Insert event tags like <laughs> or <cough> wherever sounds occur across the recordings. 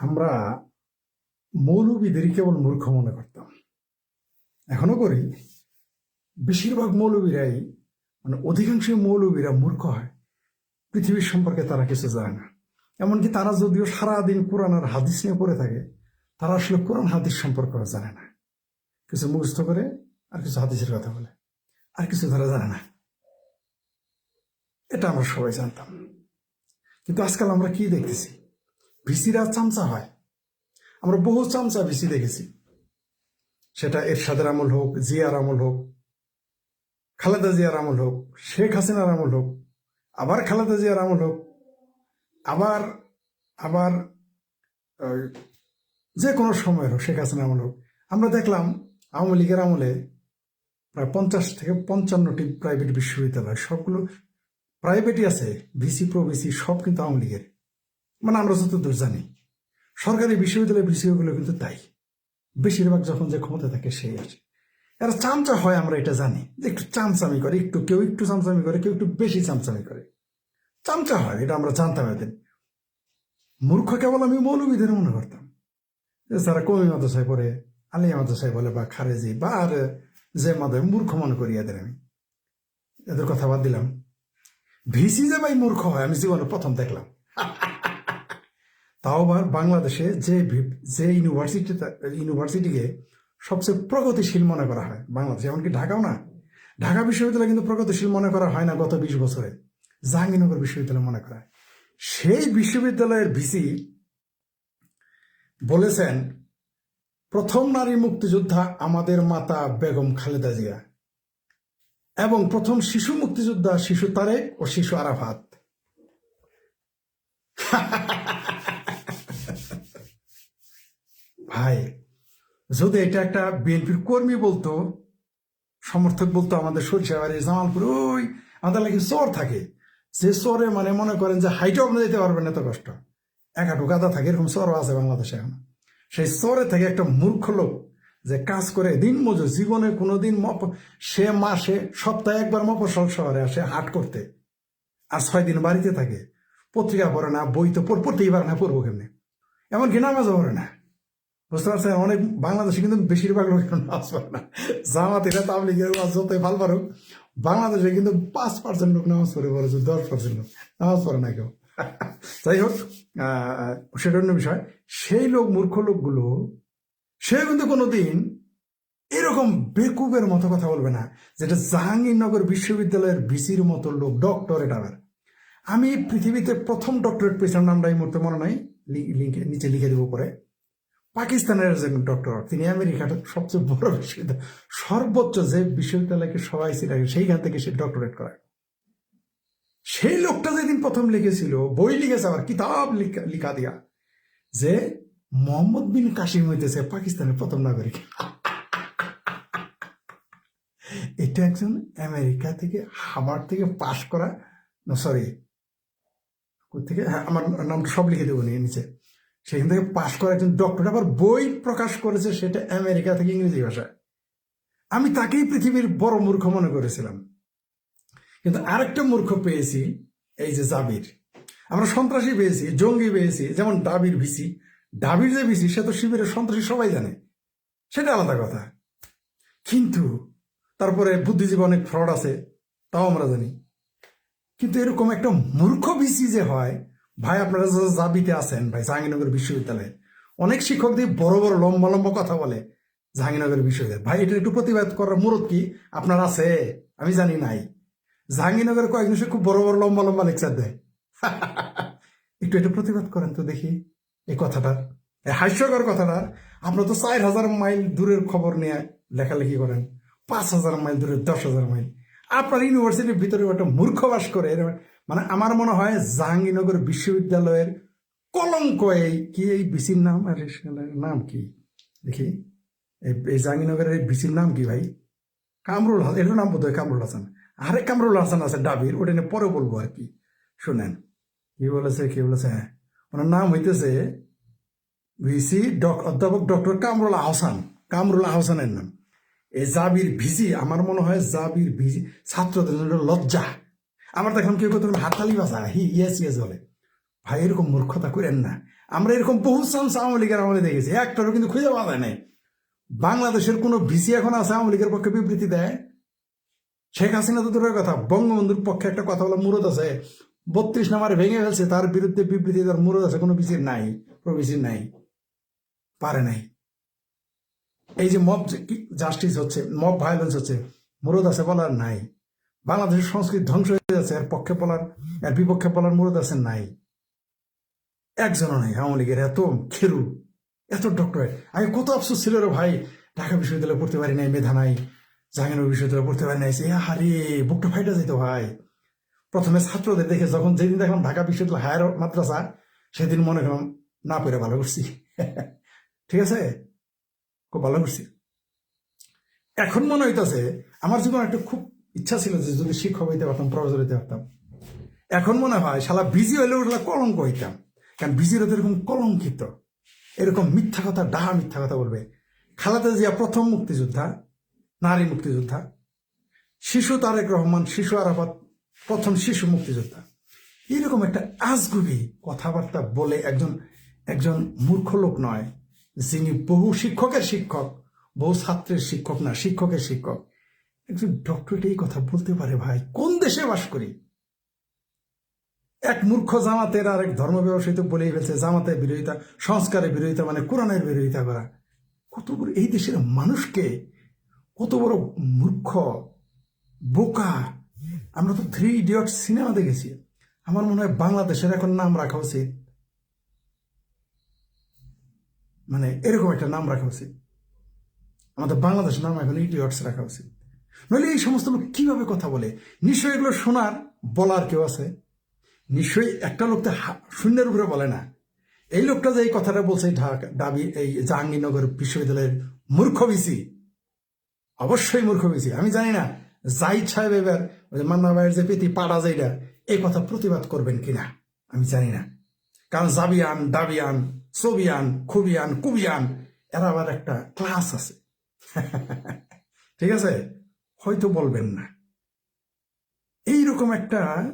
আমরা মৌলবীদেরই কেবল মূর্খ মনে করতাম। এখনও করি, বেশিরভাগ মৌলবীরাই মানে অধিকাংশ মৌলবীরা মূর্খ হয়। পৃথিবীর সম্পর্কে তারা কিছু জানে না। এমনকি তারা যদিও সারাদিন কোরআন আর হাদিস নিয়ে পড়ে থাকে, তারা আসলে কোরআন হাদিস সম্পর্কে জানে না। কিছু মুখস্থ করে আর কিছু হাদিসের কথা বলে, আর কিছু তারা জানে না। এটা আমরা সবাই জানতাম। কিন্তু আজকাল আমরা কি দেখতেছি? ভিসিরা চামচা হয়। আমরা বহু চামচা ভিসি দেখেছি। সেটা এরশাদের আমল হোক, জিয়ার আমল হোক, খালেদা জিয়ার আমল হোক, শেখ হাসিনার আমল হোক, আবার খালেদা জিয়ার আমল হোক, আবার আবার যে কোনো সময়ের হোক, শেখ হাসিনার আমল হোক। আমরা দেখলাম আওয়ামী লীগের আমলে প্রায় পঞ্চাশ থেকে পঞ্চান্নটি প্রাইভেট বিশ্ববিদ্যালয়, সবগুলো প্রাইভেটই আছে, ভিসি প্রো ভিসি সব কিন্তু আওয়ামী লীগের। মানে আমরা যতদূর জানি, সরকারি বিশ্ববিদ্যালয় বিষয়গুলো কিন্তু তাই। বেশিরভাগ যখন যে ক্ষমতা থাকে, সেই আসে। এরা চামচা হয়, আমরা এটা জানি। যে একটু চামচামি করে, একটু কেউ একটু চামচামি করে, কেউ একটু বেশি চামচামি করে। চামচা হয়, এটা আমরা জানতাম এদের মূর্খ কেবল আমি মৌলবীদের মনে করতাম। যে যারা কমি মাদ্রাসায় পড়ে, আলিয়া মাদ্রাসায় বলে, বা খারেজি, বা আর যে মাদ্রাসায় মূর্খ মনে করি এদের আমি। এদের কথা বাদ দিলাম। ভিসি যে ভাই মূর্খ হয়, আমি জীবনে প্রথম দেখলাম। <laughs> তাও আবার বাংলাদেশে যে যে ইউনিভার্সিটি ইউনিভার্সিটিকে সবচেয়ে প্রগতিশীল মনে করা হয় বাংলাদেশে, এমনকি ঢাকাও না। ঢাকা বিশ্ববিদ্যালয় কিন্তু প্রগতিশীল মনে করা হয় না গত বিশ বছরে। জাহাঙ্গীরনগর বিশ্ববিদ্যালয় মনে করা হয়। সেই বিশ্ববিদ্যালয়ের ভিসি বলেছেন, প্রথম নারী মুক্তিযোদ্ধা আমাদের মাতা বেগম খালেদা জিয়া এবং প্রথম শিশু মুক্তিযোদ্ধা শিশু তারেক ও শিশু আরাফাত। <laughs> ভাই, যদি এটা একটা বিএনপির কর্মী বলতো, সমর্থক বলতো আমাদের সরিষাবাড়ি জামালপুর, ওই আমাদের লাগে চর থাকে। যে চরে মানে মনে করেন যে হাইটও আপনি যেতে পারবেন এত কষ্ট। এক হাঁটু গাদা থাকে, এরকম চরও আছে বাংলাদেশে এখন। সেই চরে থেকে একটা মূর্খ লোক যে কাজ করে দিন মজুর, জীবনে কোনো দিন মপ, সে মাসে, সপ্তাহে একবার মফসল শহরে আসে হাট করতে। আর ছয় দিন বাড়িতে থাকে। পত্রিকা পড়ে না, বই তো পড়তেই পারে না, পড়ব কেমনি? এমনকি নামাজও পড়ে না। বুঝতে পারছেন? অনেক বাংলাদেশে কিন্তু বেশিরভাগ লোক নামাজ পড়ে না। জামাত এটা তাবলিগের ওয়াজ যতই ভালো পারুক, বাংলাদেশে কিন্তু পাঁচ পার্সেন্ট লোক নামাজ পড়ে পড়েছে দশ পার্সেন্ট লোক নামাজ পড়ে না কেউ। যাই হোক সেটা অন্য বিষয়। সেই লোক, মূর্খ লোকগুলো সে কিন্তু কোনোদিন এরকম বেকুবের মতো কথা বলবে না, যেটা জাহাঙ্গীরনগর বিশ্ববিদ্যালয়ের বিসির মতো লোক ডক্টরেট আবার আমি পৃথিবীতে প্রথম ডক্টরেট পেয়েছিলাম, নামটা এই মুহূর্তে মনে নাই লিঙ্কে নিচে লিখে দেবো পরে। পাকিস্তানের একজন ডক্টর, তিনি আমেরিকার সবচেয়ে বড় বিশ্ববিদ্যালয়, সর্বোচ্চ যে বিশ্ববিদ্যালয়কে সবাই সেটা সেইখান থেকে সে ডক্টরেট করায়। সেই লোকটা যেদিন প্রথম লিখেছিল, বই লিখেছে আবার, কিতাব লিখা- দিয়া, যে মোহাম্মদ বিন কাসিম হইতেছে পাকিস্তানের প্রথম নাগরিক। এটা একজন আমেরিকা থেকে হাবার থেকে পাশ করা সরি থেকে হ্যাঁ আমার নামটা সব লিখে দেবো নিচে। সেখান থেকে পাশ করা একজন ডক্টর আবার বই প্রকাশ করেছে সেটা আমেরিকা থেকে ইংরেজি ভাষায়। আমি তাকেই পৃথিবীর বড় মূর্খ মনে করেছিলাম। কিন্তু আরেকটা মূর্খ পেয়েছি, এই যে জাবির। আমরা সন্ত্রাসী পেয়েছি, জঙ্গি পেয়েছি, যেমন ডাবির ভিসি। ডাবির যে ভিসি, সে তো শিবিরের সন্ত্রাসী সবাই জানে। সেটা আলাদা কথা। কিন্তু তারপরে বুদ্ধিজীবী অনেক ফ্রড আছে, তাও আমরা জানি। কিন্তু এরকম একটা মূর্খ ভিসি যে হয় ভাই, আপনারা যে জাবিতে আছেন, ভাই, জাহাঙ্গীরনগর বিশ্ববিদ্যালয়ে, অনেক শিক্ষক দিয়ে বড় বড় লম্বা লম্বা কথা বলে জাহাঙ্গীরনগর বিশ্ববিদ্যালয়। ভাই, এটা একটু প্রতিবাদ করার মুরত কি? আপনার আছে? আমি জানি নাই। জাহাঙ্গীরনগরে কয়েকজন খুব বড় বড় লম্বা লম্বা লেকচার দেয়। <laughs> একটু এটা প্রতিবাদ করেন তো দেখি এই কথাটা এই হাস্যকর কথাটা। আপনার তো চার হাজার মাইল দূরের খবর নিয়ে লেখালেখি করেন। পাঁচ হাজার মাইল দূরে দশ হাজার মাইল। আপনার ইউনিভার্সিটির ভিতরে একটা মূর্খ বাস করে মানে আমার মনে হয় জাহাঙ্গীরনগর বিশ্ববিদ্যালয়ের কলঙ্ক এই, কি এই বিসির নাম? আর নাম কি? দেখি। এই জাহাঙ্গীরনগরের এই বিসির নাম কি ভাই? কামরুল হাসান, এটার নাম বোধ হয় কামরুল হাসান। আরেক কামরুল হাসান আছে ডাবির, ওটা নিয়ে পরে বলব আর কি। শুনেন, কি বলেছে কি বলেছে? হ্যাঁ ওনার নাম হইতেছে ভিসি অধ্যাপক ডক্টর কামরুল আহসান, কামরুল আহসানের নাম। এই জাবির ভিসি, আমার মনে হয় জাবির ভিসি, ছাত্রদের লজ্জা। আমার দেখলাম কেউ কত হাততালি বাসা হি ইয়েস ইয়েস বলে। ভাই, এরকম মূর্খতা করেন না। আমরা এরকম বহু চান্স আওয়ামী লীগের আমলে দেখেছি। একটারও কিন্তু খুঁজে পাওয়া যায় নাই। বাংলাদেশের কোনো ভিসি এখন আছে আওয়ামী লীগের পক্ষে বিবৃতি দেয়? শেখ হাসিনা তো দূরের কথা। বঙ্গবন্ধুর পক্ষে একটা কথা বলা মুরদ আছে। বত্রিশ নাম্বার ভেঙে ফেলছে। তার বিরুদ্ধে বিবৃতি তার মুরদ আছে। কোনো বিসির নাই প্রবিসির নাই। পারে নাই। এই যে মব জাস্টিস হচ্ছে মব ভায়োলেন্স হচ্ছে, মুরদ আছে বলার নাই। বাংলাদেশের সংস্কৃতি ধ্বংস হয়ে যাচ্ছে, এর পক্ষে বলার এর বিপক্ষে বলার মুরদ আছে নাই। একজনও নাই, আওয়ামী লীগের এত খেরু, এত ডক্টরেট আমি কত আফসোস ছিল রে ভাই, ঢাকা বিশ্ববিদ্যালয়ে পড়তে পারি নাই, মেধা নাই, জাহাঙ্গীরনগর বিশ্ববিদ্যালয়ে পড়তে পারি নাই। এ হারে, বুকটা ফাইটা যেত ভাই। প্রথমে ছাত্রদের দেখে যখন যেদিন দেখলাম ঢাকা বিশ্ববিদ্যালয় হায়ার মাদ্রাসা, সেদিন মনে করলাম না পেরে ভালো করছি। <laughs> ঠিক আছে? খুব ভালো করছি। এখন মনে হইতেছে, আমার জীবন একটা খুব ইচ্ছা ছিল যে যদি শিক্ষক হইতে পারতাম, প্রফেসর হইতে পারতাম। এখন মনে হয়, শালা বিজি হইলেও শালা কলঙ্ক হইতাম। কারণ বিজির তো এরকম কলঙ্কিত। এরকম মিথ্যা কথা, ডাহা মিথ্যা কথা বলবে। খালাদা জিয়া প্রথম মুক্তিযোদ্ধা, নারী মুক্তিযোদ্ধা। শিশু তারেক রহমান, শিশু আরাফাত, প্রথম শিশু মুক্তিযোদ্ধা। এরকম একটা আজগুবি কথাবার্তা বলে একজন একজন মূর্খ লোক নয়, যিনি বহু শিক্ষকের শিক্ষক, বহু ছাত্রের শিক্ষক না, শিক্ষকের শিক্ষক। একজন ডক্টরেট এই কথা বলতে পারে ভাই। কোন দেশে বাস করি? এক মূর্খ জামাতের আর এক ধর্ম ব্যবসায়িত বলেই ফেলছে, জামাতের বিরোধিতা, সংস্কারের বিরোধিতা মানে কোরআনের বিরোধিতা করা। কত বড় এই দেশের মানুষকে কত বড় মূর্খ, বোকা। আমরা তো থ্রি ইডিয়ট সিনেমা দেখেছি। আমার মনে হয় বাংলাদেশের এখন নাম রাখা উচিত। মানে এরকম একটা নাম রাখা উচিত। আমাদের বাংলাদেশের নাম এখন ইডিয়টস রাখা উচিত। নইলে এই সমস্ত লোক কীভাবে কথা বলে? নিশ্চয়ই এগুলো শোনার বলার কেউ আছে? নিশ্চয়ই একটা লোক তো শূন্যের উপরে বলে না। এই লোকটা যে এই কথাটা বলছে ঢাকা দাবি, এই জাহাঙ্গীরনগর বিশ্ববিদ্যালয়ের মূর্খ বিসি অবশ্যই মূর্খ বিসি আমি জানি না, জাহিদ সাহেব এবার মান্না ভাইয়ের যে পেতি পাড়া যাইটা, এই কথা প্রতিবাদ করবেন কিনা? আমি জানি না। কারণ জাবিয়ান ডাবিয়ান সোবিয়ান, খুবিয়ান, কুবিয়ান, এরা আবার একটা ক্লাস আছে। <laughs> ঠিক আছে? হয়তো বলবেন না। এইরকম একটা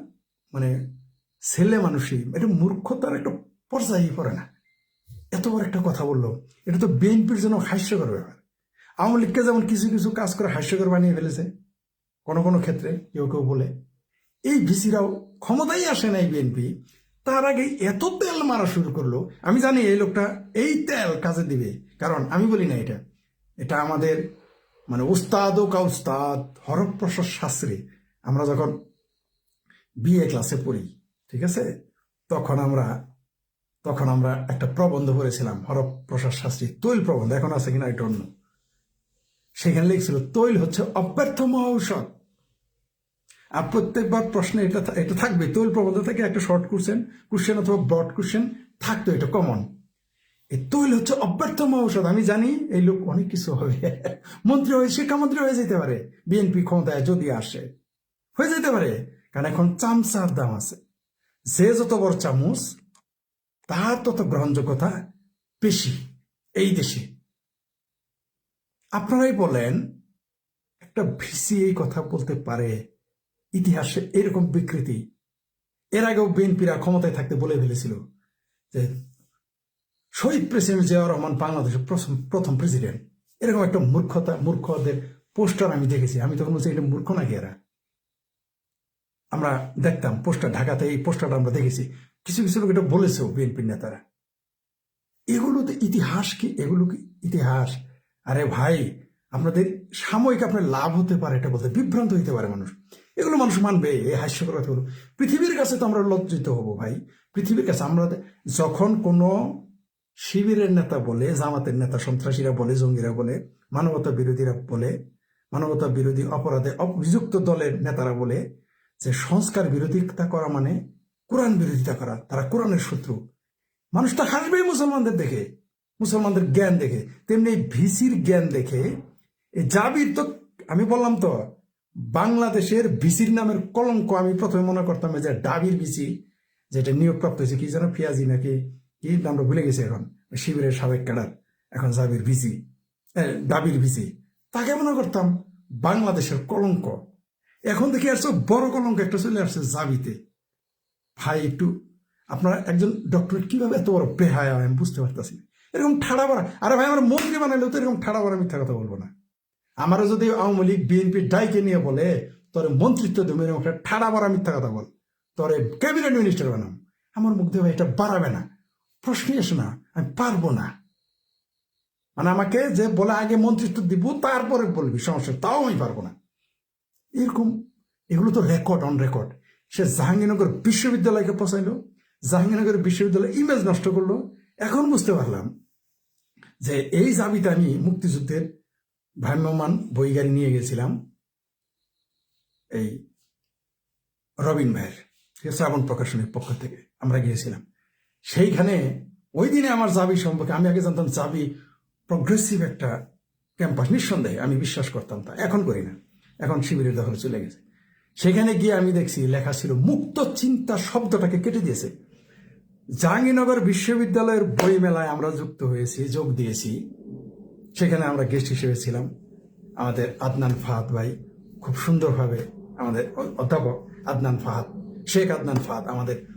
মানে ছেলে মানুষই, এটা মূর্খতার একটা পর্যায়ে পড়ে না। এত বড় একটা কথা বলল। এটা তো বিএনপির জন্য হাস্যকর ব্যাপার। আওয়ামী লীগকে যেমন কিছু কিছু কাজ করে হাস্যকর বানিয়ে ফেলেছে, কোনো কোনো ক্ষেত্রে, কেউ কেউ বলে। এই ভিসিরাও ক্ষমতাই আসে নাই বিএনপি। তার আগে এত তেল মারা শুরু করল। আমি জানি এই লোকটা এই তেল কাজে দিবে। কারণ আমি বলি না এটা। এটা আমাদের মানে উস্তাদ ও কাউস্তাদ হরপ্রসাদ শাস্ত্রী। আমরা যখন বিএ ক্লাসে পড়ি, ঠিক আছে? তখন আমরা তখন আমরা একটা প্রবন্ধ পড়েছিলাম হরপ্রসাদ শাস্ত্রী, তৈল প্রবন্ধ, এখন আছে কিনা এটা অন্য। সেখানে লিখছিল, তৈল হচ্ছে অব্যর্থ মহৌষধ আর প্রত্যেকবার প্রশ্নে এটা এটা থাকবে, তৈল প্রবন্ধ থেকে একটা শর্ট কোশ্চেন কোশ্চেন অথবা ব্রড কোশ্চেন থাকতো, এটা কমন এই তৈল হচ্ছে অব্যর্থ ঔষধ। আমি জানি এই লোক অনেক কিছু হবে। মন্ত্রী হয়ে শিক্ষামন্ত্রী হয়ে যেতে পারে। বিএনপি ক্ষমতায় যদি আসে, হয়ে যেতে পারে। কারণ এখন চামচার দাম আছে। যে যত বড় চামচ, তার তত গ্রহণযোগ্যতা বেশি এই দেশে। আপনারাই বলেন, একটা ভিসি এই কথা বলতে পারে, ইতিহাসে এরকম বিকৃতি। এর আগেও বিএনপিরা ক্ষমতায় থাকতে বলে ফেলেছিল যে শহীদ প্রেসিডেন্ট জিয়াউর রহমান বাংলাদেশের প্রথম প্রেসিডেন্ট। এরকম একটা মূর্খতা, মূর্খদের পোস্টার আমি দেখেছি। আমি তখন বলছি, এটা মূর্খ নাকি এরা? আমরা দেখতাম পোস্টার, ঢাকাতে এই পোস্টারটা আমরা দেখেছি। কিছু কিছু লোক এটা বলেছেও বিএনপির নেতারা। এগুলো তো ইতিহাস কি? এগুলো কি ইতিহাস? আরে ভাই, আপনাদের সাময়িক আপনার লাভ হতে পারে, এটা বলতে বিভ্রান্ত হইতে পারে মানুষ। এগুলো মানুষ মানবে এই হাস্যকর কথাগুলো পৃথিবীর কাছে তো আমরা লজ্জিত হব ভাই। পৃথিবীর কাছে আমরা যখন কোনো শিবিরের নেতা বলে, জামাতের নেতা, সন্ত্রাসীরা বলে, জঙ্গিরা বলে, মানবতা বিরোধীরা বলে, মানবতা বিরোধী অপরাধে অভিযুক্ত দলের নেতারা বলে যে সংস্কার বিরোধিতা করা মানে কোরআন বিরোধিতা করা। তারা কোরআনের শত্রু। মানুষ তো হাসবেই মুসলমানদের দেখে, মুসলমানদের জ্ঞান দেখে। তেমনি ভিসির জ্ঞান দেখে। এই জাবির তো, আমি বললাম তো, বাংলাদেশের ভিসির নামের কলঙ্ক আমি প্রথমে মনে করতাম যে ডাবির ভিসি, যেটা নিয়োগপ্রাপ্ত হয়েছে, কি যেন পিয়াজি নাকি কি নামটা ভুলে গেছে এখন। শিবিরের সাবেক ক্যাডার, এখন জাবির ভিসি দাবির ভিসি। তাকে মনে করতাম বাংলাদেশের কলঙ্ক। এখন দেখি আসছে বড় কলঙ্ক একটা চলে আসছে জাবিতে। ভাই, একটু আপনারা একজন ডক্টর কীভাবে এত বড় বেহায় আমি বুঝতে পারতেছি এরকম ঠাড়া বড়া আরে ভাই, আমার মন্ত্রী বানাইলেও তো এরকম ঠাড়া বড়া মিথ্যা কথা বলব না। আমারও যদি আওয়ামী লীগ বিএনপি ডাইকে নিয়ে বলে, তোর মন্ত্রিত্ব দেবে, এরকম ঠাড়া বড়া মিথ্যা কথা বল। তোর ক্যাবিনেট মিনিস্টার বানাম আমার মুখ দিয়ে ভাই এটা বাড়াবে না। প্রশ্নই আসে না, আমি পারব না। মানে আমাকে যে বলে আগে মন্ত্রিত্ব দিব, তারপরে বলবি, সমস্যা তাও আমি পারব না। এরকম, এগুলো তো রেকর্ড অন রেকর্ড সে জাহাঙ্গীরনগর বিশ্ববিদ্যালয়কে পচাইলো, জাহাঙ্গীরনগর বিশ্ববিদ্যালয় ইমেজ নষ্ট করল। এখন বুঝতে পারলাম যে এই দাবিতে আমি মুক্তিযুদ্ধের ভ্রাম্যমান গাড়ি নিয়ে গেছিলাম, এই রবিন ভাইয়ের, শ্রাবণ প্রকাশনের পক্ষ থেকে আমরা গিয়েছিলাম। সেইখানে ওই দিনে আমার চাবি সম্পর্কে, আমি আগে জানতাম চাবি প্রগ্রেসিভ একটা ক্যাম্পাস নিঃসন্দেহে আমি বিশ্বাস করতাম তা। এখন করি না। এখন শিবিরের দখলে চলে গেছে। সেখানে গিয়ে আমি দেখছি, লেখা ছিল, মুক্ত চিন্তা শব্দটাকে কেটে দিয়েছে। জাহাঙ্গীরনগর বিশ্ববিদ্যালয়ের বই মেলায় আমরা যুক্ত হয়েছি, যোগ দিয়েছি। সেখানে আমরা গেস্ট হিসেবে ছিলাম। আমাদের আদনান ফাহাদ ভাই খুব সুন্দরভাবে আমাদের অধ্যাপক আদনান ফাহাদ, শেখ আদনান ফাহাদ আমাদের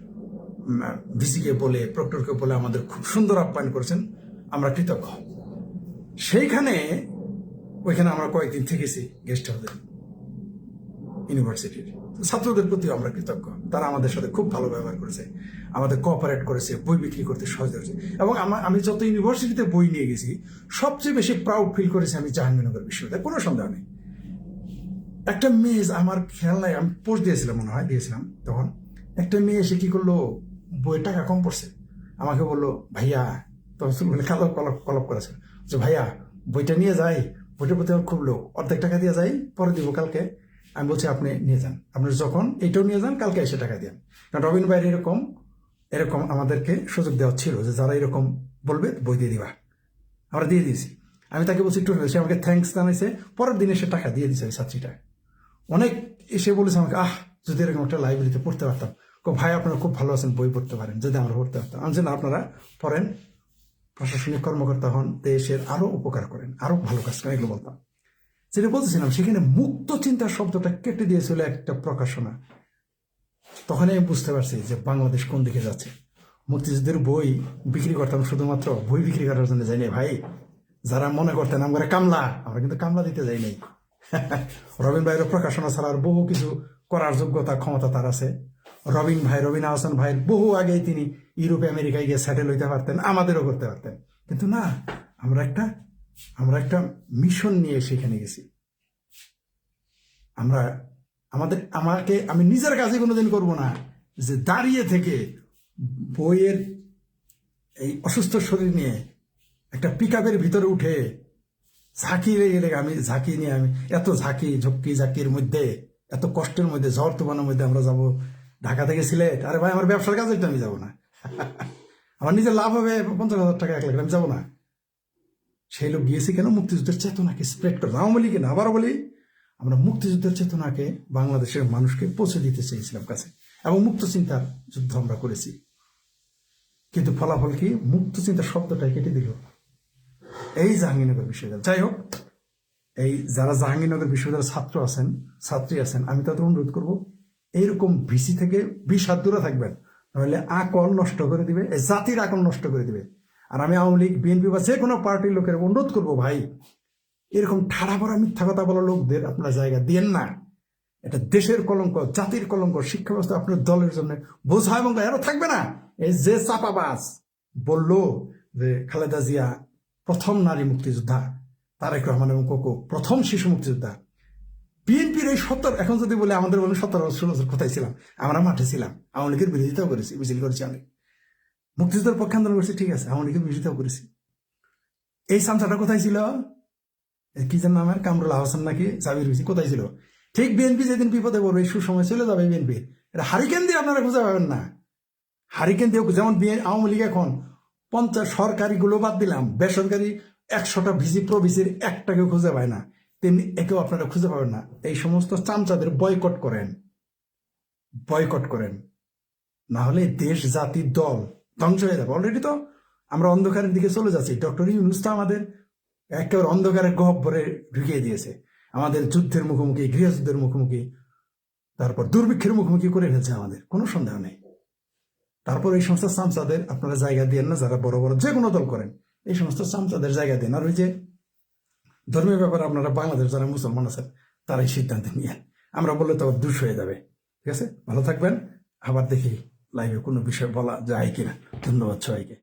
ভিসিকে বলে, প্রক্টরকে বলে আমাদের খুব সুন্দর আপ্যায়ন করেছেন। আমরা কৃতজ্ঞ। সেইখানে, ওইখানে আমরা কয়েকদিন থেকেছি গেস্ট হাউসে, ইউনিভার্সিটির। ছাত্রদের প্রতি আমরা কৃতজ্ঞ। তারা আমাদের সাথে খুব ভালো ব্যবহার করেছে। আমাদের কোঅপারেট করেছে, বই বিক্রি করতে সহজ হয়েছে। এবং আমি যত ইউনিভার্সিটিতে বই নিয়ে গেছি, সবচেয়ে বেশি প্রাউড ফিল করেছি আমি জাহাঙ্গীরনগর বিশ্ববিদ্যালয়। কোনো সন্দেহ নেই। একটা মেয়ে আমার খেয়াল নাই আমি পোস্ট দিয়েছিলাম মনে হয়, দিয়েছিলাম তখন। একটা মেয়ে এসে কি করল বইয়ের টাকা কম পড়ছে। আমাকে বলল, ভাইয়া তখন চুলগুলো কালো কলপ কলপ করেছে। যে, ভাইয়া, বইটা নিয়ে যাই। বইটার প্রতি আমার খুব লোক অর্ধেক টাকা দিয়ে যাই, পরে দিব কালকে। আমি বলছি, আপনি নিয়ে যান। আপনি যখন এইটাও নিয়ে যান, কালকে এসে টাকা দেন কারণ রবিন ভাইয়ের এরকম এরকম আমাদেরকে সুযোগ দেওয়া ছিল যে, যারা এরকম বলবে, বই দিয়ে দিবা। আমরা দিয়ে দিয়েছি। আমি তাকে বলছি, একটু সে আমাকে থ্যাঙ্কস জানাইছে। পরের দিনে সে টাকা দিয়ে দিয়েছে ওই ছাত্রীটা। অনেক এসে বলেছে আমাকে, আহ, যদি এরকম একটা লাইব্রেরিতে পড়তে পারতাম। ভাই আপনারা খুব ভালো আছেন, বই পড়তে পারেন, যদি আমরা পড়তে পারতাম আমি না, আপনারা পড়েন, প্রশাসনিক কর্মকর্তা হন, দেশের আরও উপকার করেন, আরও ভালো কাজ করেন, এগুলো বলতাম। যেটা বলতেছিলাম, সেখানে মুক্ত চিন্তার শব্দটা কেটে দিয়েছিল একটা প্রকাশনা। তখনই আমি বুঝতে পারছি যে বাংলাদেশ কোন দিকে যাচ্ছে। মুক্তিযুদ্ধের বই বিক্রি করতাম শুধুমাত্র, বই বিক্রি করার জন্য যাই নাই ভাই। যারা মনে করতেন আমরা কামলা আমরা কিন্তু কামলা দিতে যাই নাই। <laughs> রবীন্দ্র ভাইয়ের প্রকাশনা ছাড়া আর বহু কিছু করার যোগ্যতা, ক্ষমতা তার আছে। রবিন ভাই, রবিন আহসান ভাইয়ের বহু আগেই তিনি ইউরোপে, আমেরিকায় গিয়ে সেটেল হইতে পারতেন, আমাদেরও করতে পারতেন। কিন্তু না, আমরা একটা আমরা একটা মিশন নিয়ে সেখানে গেছি। আমরা, আমাদের, আমাকে, আমি নিজের কাছে কোনোদিন করব না, যে দাঁড়িয়ে থেকে বইয়ের এই অসুস্থ শরীর নিয়ে একটা পিক আপের ভিতরে উঠে ঝাঁকি লেগে আমি ঝাঁকি নিয়ে আমি, এত ঝাঁকি, ঝক্কি, ঝাঁকির মধ্যে, এত কষ্টের মধ্যে ঝড় তুফানের মধ্যে আমরা যাব ঢাকা থেকে সিলেট। আরে ভাই, আমার ব্যবসার কাজে তো আমি যাব না। <laughs> আমার নিজের লাভ হবে, পঞ্চাশ হাজার টাকা এক লাখ, আমি যাব না। সেই লোক গিয়েছি কেন? মুক্তিযুদ্ধের চেতনাকে স্প্রেড করে আওয়ামী লীগে না, আবারও বলি, আমরা মুক্তিযুদ্ধের চেতনাকে বাংলাদেশের মানুষকে পৌঁছে দিতে চেয়েছিলাম কাছে। এবং মুক্ত চিন্তার যুদ্ধ আমরা করেছি। কিন্তু ফলাফল কি? মুক্ত চিন্তার শব্দটাই কেটে দিল। এই জাহাঙ্গীরনগর বিশ্ববিদ্যালয়। যাই হোক, এই যারা জাহাঙ্গীরনগর বিশ্ববিদ্যালয়ের ছাত্র আছেন, ছাত্রী আছেন, আমি তাদের অনুরোধ করব এইরকম ভিসি থেকে বিশ হাত দূরে থাকবেন নাহলে আকল নষ্ট করে দিবে জাতির আকল নষ্ট করে দিবে। আর আমি আওয়ামী লীগ বিএনপি বা যে কোনো পার্টির লোকের অনুরোধ করব, ভাই, এরকম ঠাড়া ভরা মিথ্যা কথা বলা লোকদের আপনার জায়গা দিয়েন না। এটা দেশের কলঙ্ক, জাতির কলঙ্ক, শিক্ষা ব্যবস্থা আপনার দলের জন্য বোঝা এবং এরা থাকবে না। এই যে চাপাবাজ বলল যে খালেদা জিয়া প্রথম নারী মুক্তিযোদ্ধা, তারেক রহমান এবং কোকো প্রথম শিশু মুক্তিযোদ্ধা বিএনপির এই সত্তর, এখন যদি বলে আমাদের বলেন সত্তর বছর বছর কোথায় ছিলাম? আমরা মাঠে ছিলাম। আওয়ামী লীগের বিরোধিতাও করেছি, মিছিল করেছি অনেক। মুক্তিযুদ্ধের পক্ষে আন্দোলন করেছি, ঠিক আছে, আওয়ামী লীগের বিরোধিতাও করেছি। এই সামসাটা কোথায় ছিল? কি যেন নামের কামরুল আহসান নাকি জাবির হয়েছি কোথায় ছিল? ঠিক বিএনপি যেদিন বিপদে পড়বে সুসময় চলে যাবে বিএনপি। এটা হারিকেন দিয়ে আপনারা খুঁজে পাবেন না। হারিকেন দিয়ে যেমন আওয়ামী লীগ এখন পঞ্চাশ সরকারি গুলো বাদ দিলাম, বেসরকারি একশোটা ভিসি, প্রভিসির একটাকেও খুঁজে পায় না। তেমনি একেও আপনারা খুঁজে পাবেন না। এই সমস্ত চামচাদের বয়কট করেন। বয়কট করেন। না হলে দেশ, জাতি, দল ধ্বংস হয়ে যাবে। অলরেডি তো আমরা অন্ধকারের দিকে চলে যাচ্ছি। ডক্টর ইউনুস তো আমাদের একেবারে অন্ধকারের গহ্বরে ঢুকিয়ে দিয়েছে। আমাদের যুদ্ধের মুখোমুখি, গৃহযুদ্ধের মুখোমুখি, তারপর দুর্ভিক্ষের মুখোমুখি করে ফেলছে আমাদের। কোনো সন্দেহ নেই। তারপর এই সমস্ত চামচাদের আপনারা জায়গা দিয়েন না, যারা বড় বড় যে কোনো দল করেন। এই সমস্ত চামচাদের জায়গা দেন আর ওই যে ধর্মীয় ব্যাপারে আপনারা বাংলাদেশ যারা মুসলমান আছেন, তারাই সিদ্ধান্ত নিয়ে। আমরা বললে তো দুষ হয়ে যাবে। ঠিক আছে? ভালো থাকবেন। আবার দেখি লাইভে কোনো বিষয় বলা যায় কিনা। ধন্যবাদ সবাইকে।